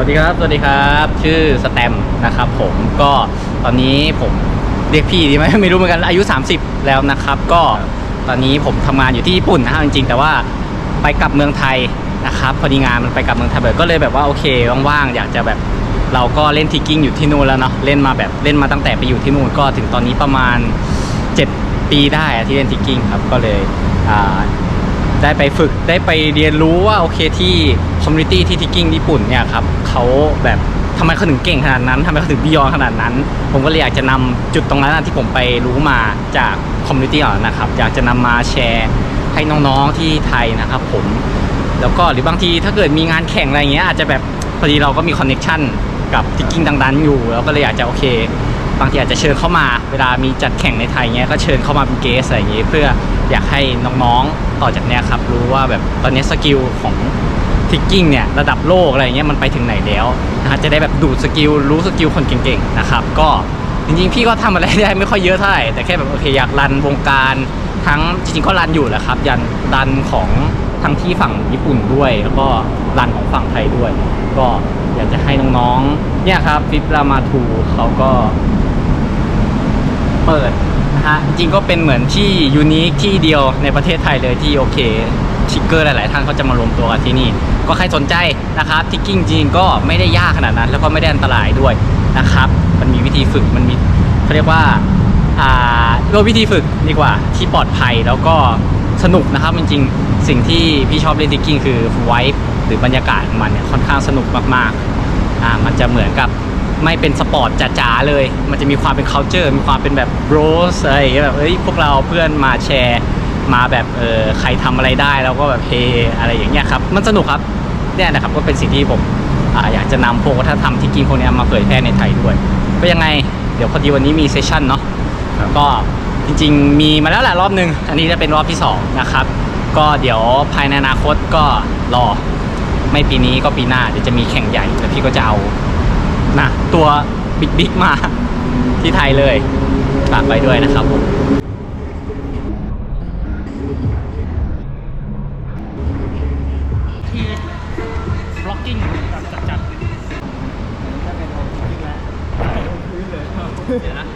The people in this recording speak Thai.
วัสดีครับ สวัสดีครับ ชื่อสแตมนะครับ ผมก็ตอนนี้ผมเรียกพี่ดีไหมไม่รู้เหมือนกันอายุ 30 แล้วนะครับ ก็ตอนนี้ผมทำงานอยู่ที่ญี่ปุ่นนะครับจริงๆ แต่ว่าไปกลับเมืองไทยนะครับพอดีงานมันไปกลับเมืองไทยบ่อยก็เลยแบบว่าโอเคว่างๆอยากจะแบบเราก็เล่นทิกกิ้งอยู่ที่นู่นแล้วเนาะเล่นมาแบบเล่นมาตั้งแต่ไปอยู่ที่นู่นก็ถึงตอนนี้ประมาณ 7 ปีได้ที่เล่นทิกกิ้งครับก็เลย ได้ไปฝึกได้ไปเรียนรู้ว่าโอเคที่คอมมูนิตี้ที่ทิกกิ้งญี่ปุ่นเนี่ยครับเขาแบบทำไมเขาถึงเก่งขนาดนั้นทำไมเขาถึงบิยอนขนาดนั้น ผมก็เลยอยากจะนำจุดตรงนั้นที่ผมไปรู้มาจากคอมมูนิตี้อ่อนนะครับ อยากจะนำมาแชร์ให้น้องๆที่ไทยนะครับผม แล้วก็หรือบางทีถ้าเกิดมีงานแข่งอะไรเงี้ยอาจจะแบบพอดีเราก็มีคอนเน็ชันกับทิกกิ้งดังๆอยู่ แล้วก็เลยอยากจะโอเค บางทีอาจจะเชิญเข้ามาเวลามีจัดแข่งในไทยเงี้ยก็เชิญเข้ามาเป็นเกสอะไรอย่างเงี้ยเพื่ออยากให้น้องๆต่อจากเนี้ยครับรู้ว่าแบบตอนนี้สกิลของทิกกิ้งเนี่ยระดับโลกอะไรเงี้ยมันไปถึงไหนแล้วนะฮะจะได้แบบดูดสกิลรู้สกิลคนเก่งๆนะครับก็จริงๆพี่ก็ทำอะไรได้ไม่ค่อยเยอะเท่าไหร่แต่แค่แบบโอเคอยากรันวงการทั้งจริงๆก็รันอยู่แหละครับ ยันรันของทั้งที่ฝั่งญี่ปุ่นด้วย แล้วก็รันของฝั่งไทยด้วย ก็อยากจะให้น้องๆเนี่ยครับฟิปรามาทูเขาก็ เปิดนะฮะจริงก็เป็นเหมือนที่ยูนิคที่เดียวในประเทศไทยเลยที่โอเคชิกเกอร์หลาย ๆ ท่านเขาจะมารวมตัวกันที่นี่ ก็ใครสนใจนะครับทิกกิ้งจริงก็ไม่ได้ยากขนาดนั้น แล้วก็ไม่ได้อันตรายด้วยนะครับ มันมีวิธีฝึกมันมีเขาเรียกว่าอ่าเรียว่าวิธีฝึกดีกว่าที่ปลอดภัยแล้วก็สนุกนะครับจริงๆสิ่งที่พี่ชอบเล่นทิกกิ้งคือไวท์หรือบรรยากาศมันเนี่ยค่อนข้างสนุกมากๆอ่ามันจะเหมือนกับ ไม่เป็นสปอร์ตจ๋าๆเลย มันจะมีความเป็น culture มีความเป็นแบบ bros อะไรอย่างเงี้ยแบบเอ้ยพวกเราเพื่อนมาแชร์มาแบบเออใครทำอะไรได้แล้วก็แบบเฮอะไรอย่างเงี้ยครับมันสนุกครับเนี่ยนะครับก็เป็นสิ่งที่ผมอ่าอยากจะนำพวกวัฒนธรรมที่กินพวกเนี้ยมาเผยแพร่ในไทยด้วย ก็ยังไงเดี๋ยวพอดีวันนี้มีเซสชั่นเนาะก็จริงๆ มีมาแล้วแหละรอบหนึ่งอันนี้จะเป็นรอบที่2นะครับก็เดี๋ยวภายในอนาคตก็รอ ไม่ปีนี้ก็ปีหน้าเดี๋ยวจะมีแข่งใหญ่แล้วพี่ก็จะเอา นะตัวบิ๊กๆมาที่ไทยเลยฝากไปด้วยนะครับผมคือบล็อกกิ้งแบบจัดๆถ้าเป็นบล็อกกิ้งแล้วเดี๋ยวนะ